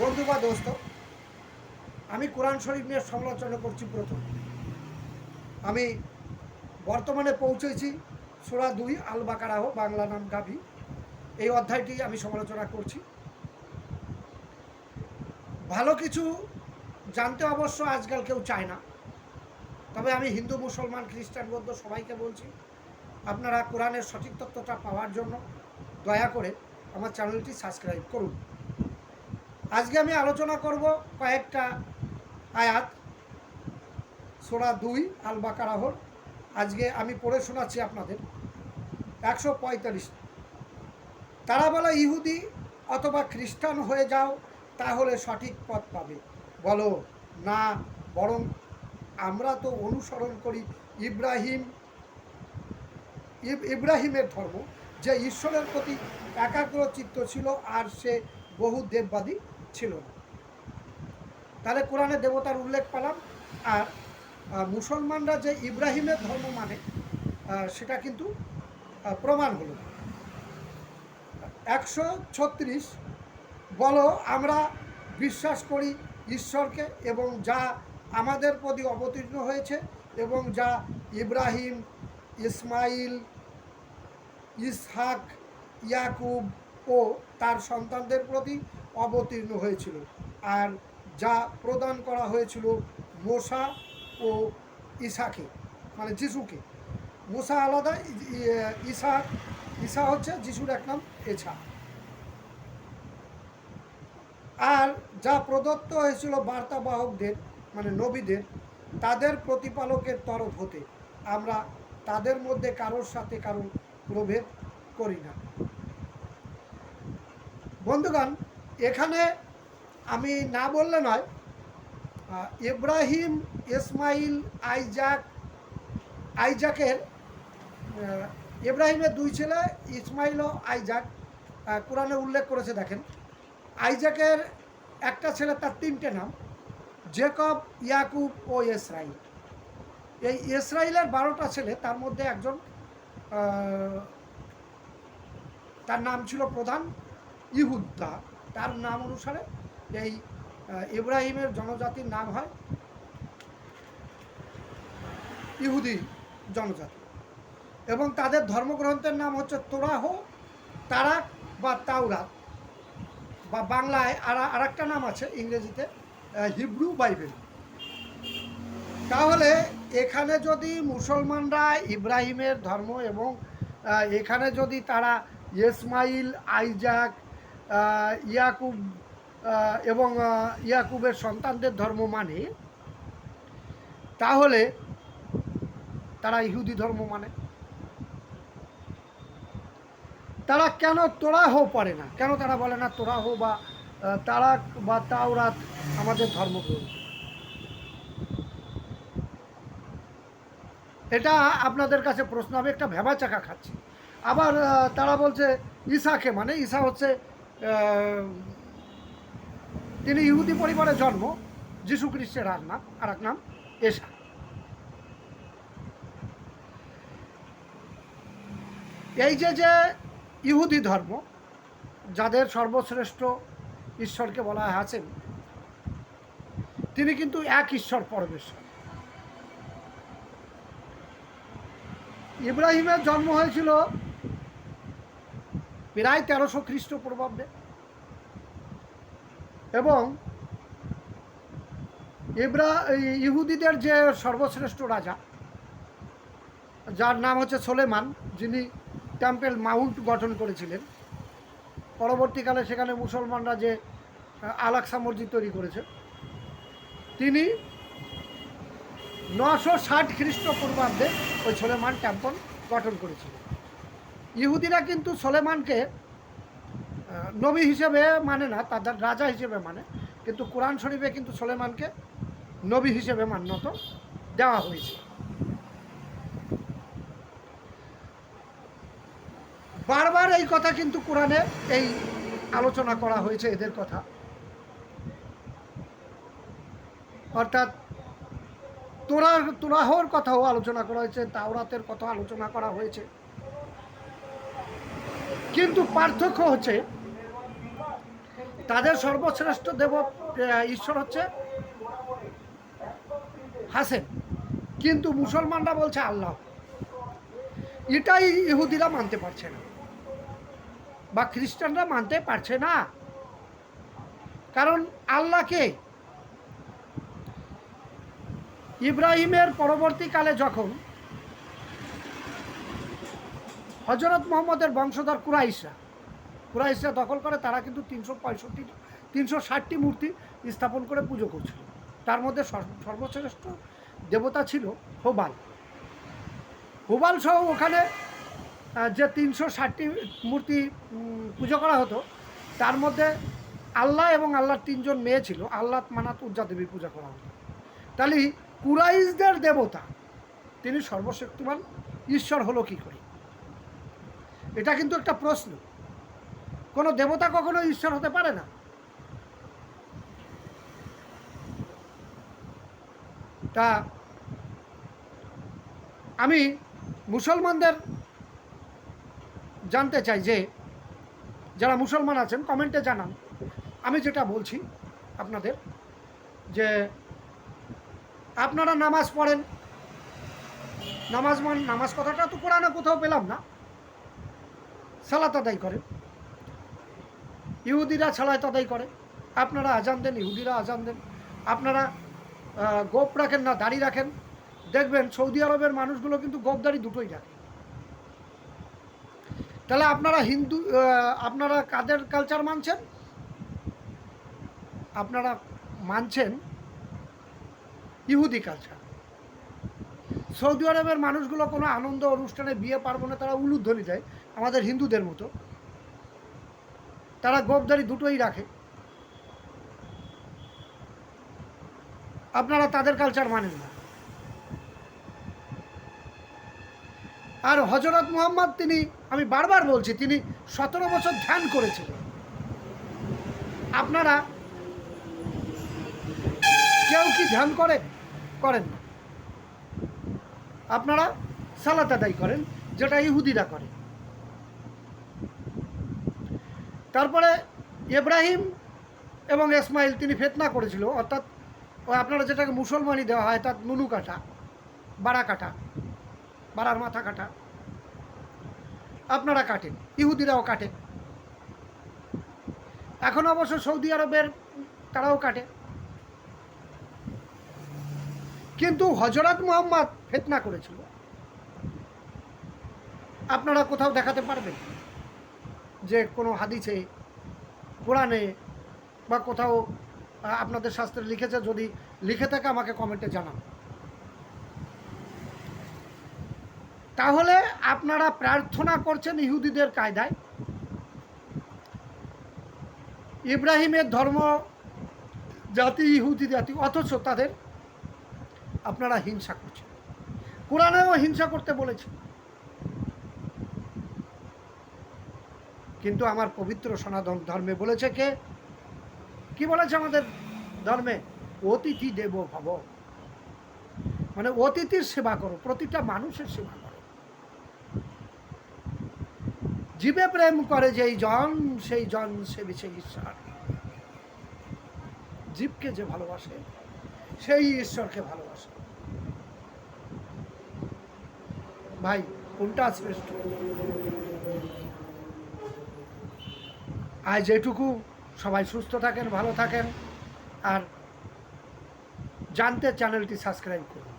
বন্ধু বা দোস্ত, আমি কোরআন শরীফ নিয়ে সমালোচনা করছি প্রথম। আমি বর্তমানে পৌঁছেছি সোরা দুই আল বাকারাহ বাংলা নাম গাভি। এই অধ্যায়টি আমি সমালোচনা করছি। ভালো কিছু জানতে অবশ্য আজকাল কেউ চায় না। তবে আমি হিন্দু, মুসলমান, খ্রিস্টান বৌদ্ধ সবাইকে বলছি, আপনারা কোরআনের সঠিক তথ্যটা পাওয়ার জন্য দয়া করে আমার চ্যানেলটি সাবস্ক্রাইব করুন। আজকে আমি আলোচনা করব কয়েকটা আয়াত। সোরা দুই আল বাকারাহর আজকে আমি পড়ে শোনাচ্ছি আপনাদের। একশো পঁয়তাল্লিশ। তারা বলে, ইহুদি অথবা খ্রিস্টান হয়ে যাও, তাহলে সঠিক পথ পাবে। বলো, না, বরং আমরা তো অনুসরণ করি ইব্রাহিম, ইব- ইব্রাহিমের ধর্ম, যে ঈশ্বরের প্রতি একাগ্র চিত্ত ছিল আর সে বহু দেববাদী ছিল না। তাহলে কোরআনে দেবতার উল্লেখ পেলাম, আর মুসলমানরা যে ইব্রাহিমের ধর্ম মানে সেটা কিন্তু প্রমাণ হলো। একশো ছত্রিশ বলো আমরা বিশ্বাস করি ঈশ্বরকে এবং যা আমাদের প্রতি অবতীর্ণ হয়েছে এবং যা ইব্রাহিম, ইসমাইল, ইসহাক, ইয়াকুব ও তার সন্তানদের প্রতি অবতীর্ণ হয়েছিল। আর যা প্রদান করা হয়েছিল মোসা ও ইসাকে মানে যিশুকে। মোসা আলাদা ইসা ইসা হচ্ছে যিশুর এক নাম, এছা। আর যা প্রদত্ত হয়েছিল বার্তাবাহকদের মানে নবীদের, তাদের প্রতিপালকের তরফ হতে আমরা তাদের মধ্যে কারোর সাথে কারোর প্রভেদ করি না। বন্ধুগণ, এখানে আমি না বললে নয় ইব্রাহিম, ইসমাইল, আইজাক, আইজাকের ইব্রাহিমের দুই ছেলে ইসমাইল ও আইজাক কোরআনে উল্লেখ করেছে, দেখেন। আইজাকের একটা ছেলে, তার তিনটে নাম, জেকব, ইয়াকুব ও ইসরাইল। এই ইসরায়েলের বারোটা ছেলে, তার মধ্যে একজন তার নাম ছিল প্রধান ইহুদ্দা তার নাম অনুসারে এই ইব্রাহিমের জনজাতির নাম হয় ইহুদি জনজাতি। এবং তাদের ধর্মগ্রন্থের নাম হচ্ছে তোরাহ, তারাক বা তাওরাত। বা বাংলায় আর একটা নাম আছে ইংরেজিতে হিব্রু বাইবেল। তাহলে এখানে যদি মুসলমানরা ইব্রাহিমের ধর্ম এবং এখানে যদি তারা ইসমাইল, আইজাক ইয়াকুব এবং ইয়াকুবের সন্তানদের ধর্ম মানে তাহলে তারা ইহুদি ধর্ম মানে। তারা কেন তোরাহ পড়ে না? কেন তারা বলে না তোরাহ বা আহ, তারাক বা তাওরাত আমাদের ধর্মগ্রন্থ এটা আপনাদের কাছে প্রশ্ন আমি একটা ভেবা চাকা খাচ্ছি। আবার তারা বলছে ঈশাকে মানে ঈশা হচ্ছে তিনি ইহুদি পরিবারে জন্ম, যিশু খ্রিস্টের আর নাম আর এক নাম এশা। এই যে যে ইহুদি ধর্ম, যাদের সর্বশ্রেষ্ঠ ঈশ্বরকে বলা হয় আছেন তিনি কিন্তু এক ঈশ্বর পরমেশ্বর। ইব্রাহিমের জন্ম হয়েছিল প্রায় তেরোশো খ্রিস্টপূর্বাব্দে। এবং ইব্রা ইহুদিদের যে সর্বশ্রেষ্ঠ রাজা, যার নাম হচ্ছে সোলেমান, যিনি টেম্পেল মাউন্ট গঠন করেছিলেন, পরবর্তীকালে সেখানে মুসলমানরা যে আলাক্সা মসজিদ তৈরি করেছে, তিনি নশো ষাট খ্রিস্টপূর্বাব্দে ওই সোলেমান টেম্পল গঠন করেছিলেন। ইহুদিরা কিন্তু সোলেমানকে নবী হিসেবে মানে না তাদের রাজা হিসেবে মানে কিন্তু কোরআন শরীফে কিন্তু সোলেমানকে নবী হিসেবে মান্যত দেওয়া হয়েছে। বারবার এই কথা কিন্তু কোরআনে এই আলোচনা করা হয়েছে, এদের কথা। অর্থাৎ তোরা তোরাহর কথাও আলোচনা করা হয়েছে, তাওরাতের কথা আলোচনা করা হয়েছে। কিন্তু পার্থক্য হচ্ছে, তাদের সর্বশ্রেষ্ঠ দেব ঈশ্বর হচ্ছে হাসেন। কিন্তু মুসলমানরা বলছে আল্লাহ। এটাই ইহুদিরা মানতে পারছে না, বা খ্রিস্টানরা মানতে পারছে না। কারণ আল্লাহকে ইব্রাহিমের পরবর্তীকালে যখন হজরত মোহাম্মদের বংশধর কুরাইশরা। কুরাইশরা দখল করে, তারা কিন্তু তিনশো পঁয়ষট্টি, তিনশো ষাটটি মূর্তি স্থাপন করে পুজো করছিল। তার মধ্যে সর্ব- সর্বশ্রেষ্ঠ দেবতা ছিল হোবাল। হোবাল সহ ওখানে যে তিনশো ষাটটি মূর্তি পুজো করা হতো, তার মধ্যে আল্লাহ এবং আল্লাহর তিনজন মেয়ে ছিল, আল্লাহ মানাত উজ্জা দেবী পূজা করা হতো। তাহলে কুরাইশদের দেবতা, তিনি সর্বশক্তিমান, ঈশ্বর হলো কি করে? এটা কিন্তু একটা প্রশ্ন। কোনো দেবতা কখনো ঈশ্বর হতে পারে না। তা আমি মুসলমানদের জানতে চাই যে, যারা মুসলমান আছেন কমেন্টে জানান। আমি যেটা বলছি আপনাদের যে, আপনারা নামাজ পড়েন। নামাজ মান, নামাজ কথাটা তো কোরআনে কোথাও পেলাম না। সালাত আদায় করেন ইহুদিরা ছাড়ায় আদায় করে। আপনারা আজান দেন, ইহুদিরা আজান দেন। আপনারা গোপ রাখেন না, দাড়ি রাখেন। দেখবেন সৌদি আরবের মানুষগুলো কিন্তু গোপ দাড়ি দুটোই রাখে। তাহলে আপনারা হিন্দু আপনারা কাদের কালচার মানছেন? আপনারা মানছেন ইহুদি কালচার সৌদি আরবের মানুষগুলো কোনো আনন্দ অনুষ্ঠানে বিয়ে পার্বণে তারা উলুধ্বনি দেয়, আমাদের হিন্দুদের মতো। তারা গোপদারি দুটোই রাখে। আপনারা তাদের কালচার মানেন না। আর হজরত মোহাম্মদ তিনি, আমি বারবার বলছি, তিনি সতেরো বছর ধ্যান করেছিলেন। আপনারা কেউ কি ধ্যান করেন করেন না। আপনারা সালাত আদায় করেন, যেটা ইহুদিরা করে। তারপরে ইব্রাহিম এবং ইসমাইল, তিনি ফেতনা করেছিল, অর্থাৎ আপনারা যেটাকে মুসলমানি দেওয়া হয় অর্থাৎ নুনু কাটা, বাড়া কাটা, বাড়ার মাথা কাটা, আপনারা কাটেন, ইহুদিরাও কাটে। এখন অবশ্য সৌদি আরবের তারাও কাটে। কিন্তু হজরত মুহাম্মদ ফেতনা করেছিল। আপনারা কোথাও দেখাতে পারবেন যে কোনো হাদিসে, কোরআনে বা কোথাও আপনাদের শাস্ত্রে লিখেছে, যদি লিখে থাকে আমাকে কমেন্টে জানান। তাহলে আপনারা প্রার্থনা করছেন ইহুদিদের কায়দায়। ইব্রাহিমের ধর্ম জাতি ইহুদি জাতি, অথচ তাদের আপনারা হিংসা করছেন। কোরআনেও হিংসা করতে বলেছে। কিন্তু আমার পবিত্র সনাতন ধর্মে বলেছে কে? কি বলেছে আমাদের ধর্মে? অতিথি দেব ভব। মানে অতিথির সেবা করো, প্রতিটা মানুষের সেবা করো। জীবে প্রেম করে যেই জন, সেই জন সে বিছে ঈশ্বর। জীবকে যে ভালোবাসে সেই ঈশ্বরকে ভালোবাসে। ভাই, কোনটা শ্রেষ্ঠ আজ যেটুকু সবাই সুস্থ থাকেন, ভালো থাকেন। আর জানতে চ্যানেলটি সাবস্ক্রাইব করুন।